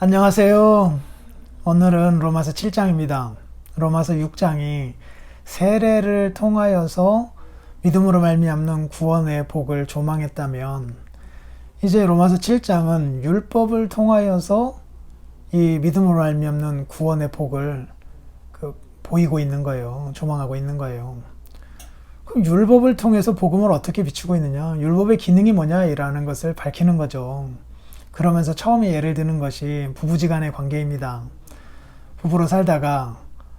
안녕하세요. 오늘은 로마서 7장입니다. 로마서 6장이 세례를 통하여서 믿음으로 말미암는 구원의 복을 조망했다면 이제 로마서 7장은 율법을 통하여서 이 믿음으로 말미암는 구원의 복을 그 보이고 있는 거예요. 조망하고 있는 거예요. 그럼 율법을 통해서 복음을 어떻게 비추고 있느냐? 율법의 기능이 뭐냐라는 것을 밝히는 거죠. 그러면서 처음에 예를 드는 것이 부부지간의 관계입니다. 부부로 살다가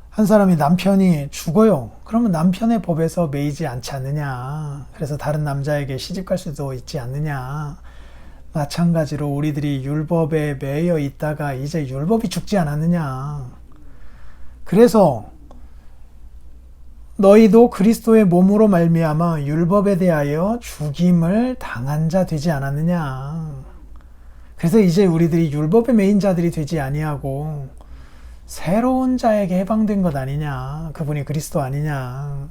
한 사람이 남편이 죽어요. 그러면 남편의 법에서 매이지 않지 않느냐. 그래서 다른 남자에게 시집 갈 수도 있지 않느냐. 마찬가지로 우리들이 율법에 매여 있다가 이제 율법이 죽지 않았느냐. 그래서 너희도 그리스도의 몸으로 말미암아 율법에 대하여 죽임을 당한 자 되지 않았느냐. 그래서 이제 우리들이 율법의 메인 자들이 되지 아니하고 새로운 자에게 해방된 것 아니냐. 그분이 그리스도 아니냐.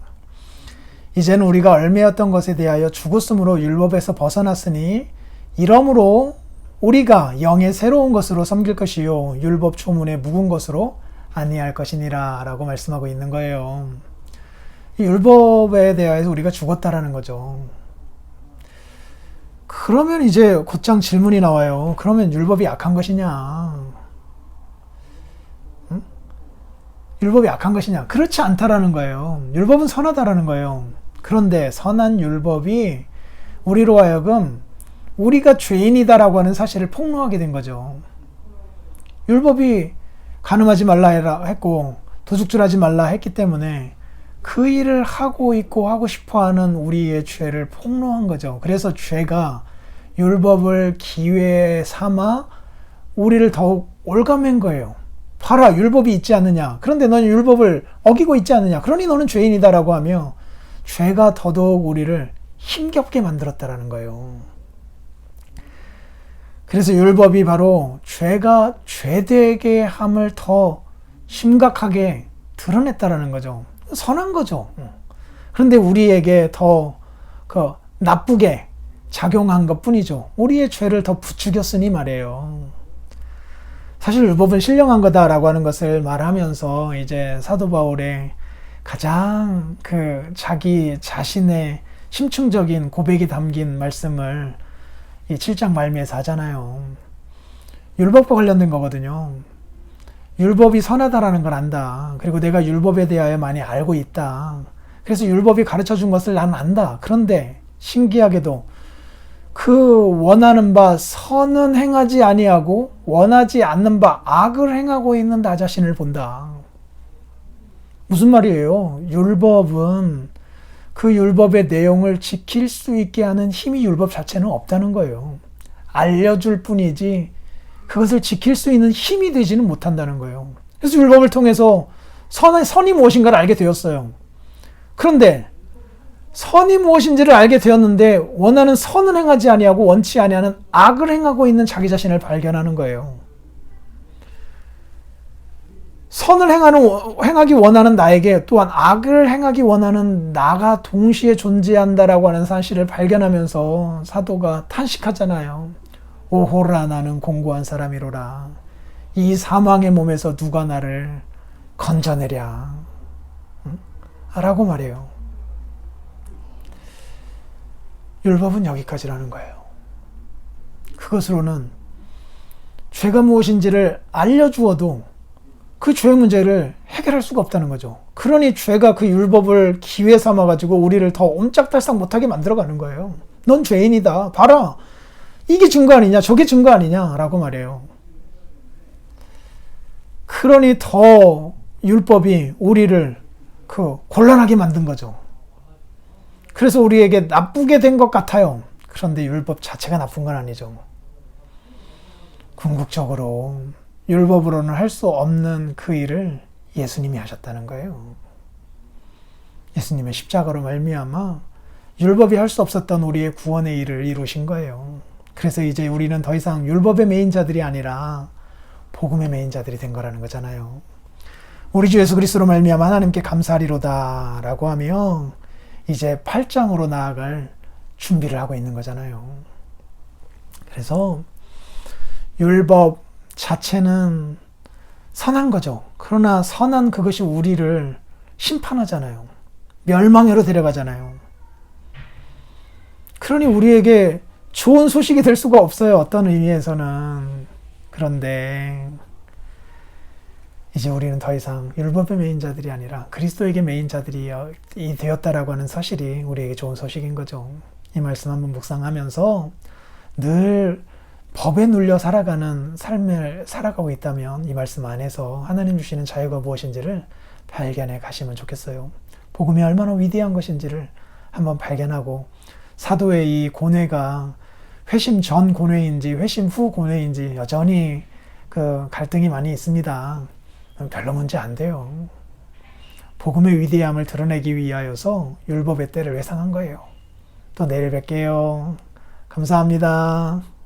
이제는 우리가 얼매였던 것에 대하여 죽었으므로 율법에서 벗어났으니 이러므로 우리가 영의 새로운 것으로 섬길 것이요 율법 초문에 묵은 것으로 아니할 것이니라 라고 말씀하고 있는 거예요. 이 율법에 대하여서 우리가 죽었다라는 거죠. 그러면 이제 곧장 질문이 나와요. 그러면 율법이 약한 것이냐? 응? 율법이 약한 것이냐? 그렇지 않다라는 거예요. 율법은 선하다라는 거예요. 그런데 선한 율법이 우리로 하여금 우리가 죄인이다라고 하는 사실을 폭로하게 된 거죠. 율법이 간음하지 말라 했고 도둑질하지 말라 했기 때문에 그 일을 하고 있고 하고 싶어 하는 우리의 죄를 폭로한 거죠. 그래서 죄가 율법을 기회 삼아 우리를 더욱 올가맨 거예요. 봐라, 율법이 있지 않느냐. 그런데 너는 율법을 어기고 있지 않느냐. 그러니 너는 죄인이다라고 하며 죄가 더더욱 우리를 힘겹게 만들었다라는 거예요. 그래서 율법이 바로 죄가 죄되게 함을 더 심각하게 드러냈다라는 거죠. 선한 거죠. 그런데 우리에게 더 그 나쁘게 작용한 것 뿐이죠. 우리의 죄를 더 부추겼으니 말이에요. 사실 율법은 신령한 거다라고 하는 것을 말하면서 이제 사도 바울의 가장 그 자기 자신의 심층적인 고백이 담긴 말씀을 이 7장 말미에서 하잖아요. 율법과 관련된 거거든요. 율법이 선하다라는 걸 안다. 그리고 내가 율법에 대하여 많이 알고 있다. 그래서 율법이 가르쳐 준 것을 나는 안다. 그런데 신기하게도 그 원하는 바 선은 행하지 아니하고 원하지 않는 바 악을 행하고 있는 나 자신을 본다. 무슨 말이에요? 율법은 그 율법의 내용을 지킬 수 있게 하는 힘이 율법 자체는 없다는 거예요. 알려줄 뿐이지 그것을 지킬 수 있는 힘이 되지는 못한다는 거예요. 그래서 율법을 통해서 선의 선이 무엇인가를 알게 되었어요. 그런데 선이 무엇인지를 알게 되었는데 원하는 선을 행하지 아니하고 원치 아니하는 악을 행하고 있는 자기 자신을 발견하는 거예요. 선을 행하는 행하기 원하는 나에게 또한 악을 행하기 원하는 나가 동시에 존재한다라고 하는 사실을 발견하면서 사도가 탄식하잖아요. 오호라 나는 공고한 사람이로라. 이 사망의 몸에서 누가 나를 건져내랴. 응? 라고 말해요. 율법은 여기까지라는 거예요. 그것으로는 죄가 무엇인지를 알려주어도 그 죄의 문제를 해결할 수가 없다는 거죠. 그러니 죄가 그 율법을 기회 삼아가지고 우리를 더 옴짝달싹 못하게 만들어가는 거예요. 넌 죄인이다. 봐라. 이게 증거 아니냐, 저게 증거 아니냐라고 말해요. 그러니 더 율법이 우리를 그 곤란하게 만든 거죠. 그래서 우리에게 나쁘게 된 것 같아요. 그런데 율법 자체가 나쁜 건 아니죠. 궁극적으로 율법으로는 할 수 없는 그 일을 예수님이 하셨다는 거예요. 예수님의 십자가로 말미암아 율법이 할 수 없었던 우리의 구원의 일을 이루신 거예요. 그래서 이제 우리는 더 이상 율법의 메인자들이 아니라 복음의 메인자들이 된 거라는 거잖아요. 우리 주 예수 그리스도로 말미암아 하나님께 감사하리로다라고 하며 이제 8장으로 나아갈 준비를 하고 있는 거잖아요. 그래서 율법 자체는 선한 거죠. 그러나 선한 그것이 우리를 심판하잖아요. 멸망으로 데려가잖아요. 그러니 우리에게 좋은 소식이 될 수가 없어요. 어떤 의미에서는. 그런데 이제 우리는 더 이상 율법의 메인자들이 아니라 그리스도에게 메인자들이 이 되었다라고 하는 사실이 우리에게 좋은 소식인 거죠. 이 말씀 한번 묵상하면서 늘 법에 눌려 살아가는 삶을 살아가고 있다면 이 말씀 안에서 하나님 주시는 자유가 무엇인지를 발견해 가시면 좋겠어요. 복음이 얼마나 위대한 것인지를 한번 발견하고 사도의 이 고뇌가 회심 전 고뇌인지 회심 후 고뇌인지 여전히 그 갈등이 많이 있습니다. 별로 문제 안 돼요. 복음의 위대함을 드러내기 위하여서 율법의 때를 회상한 거예요. 또 내일 뵐게요. 감사합니다.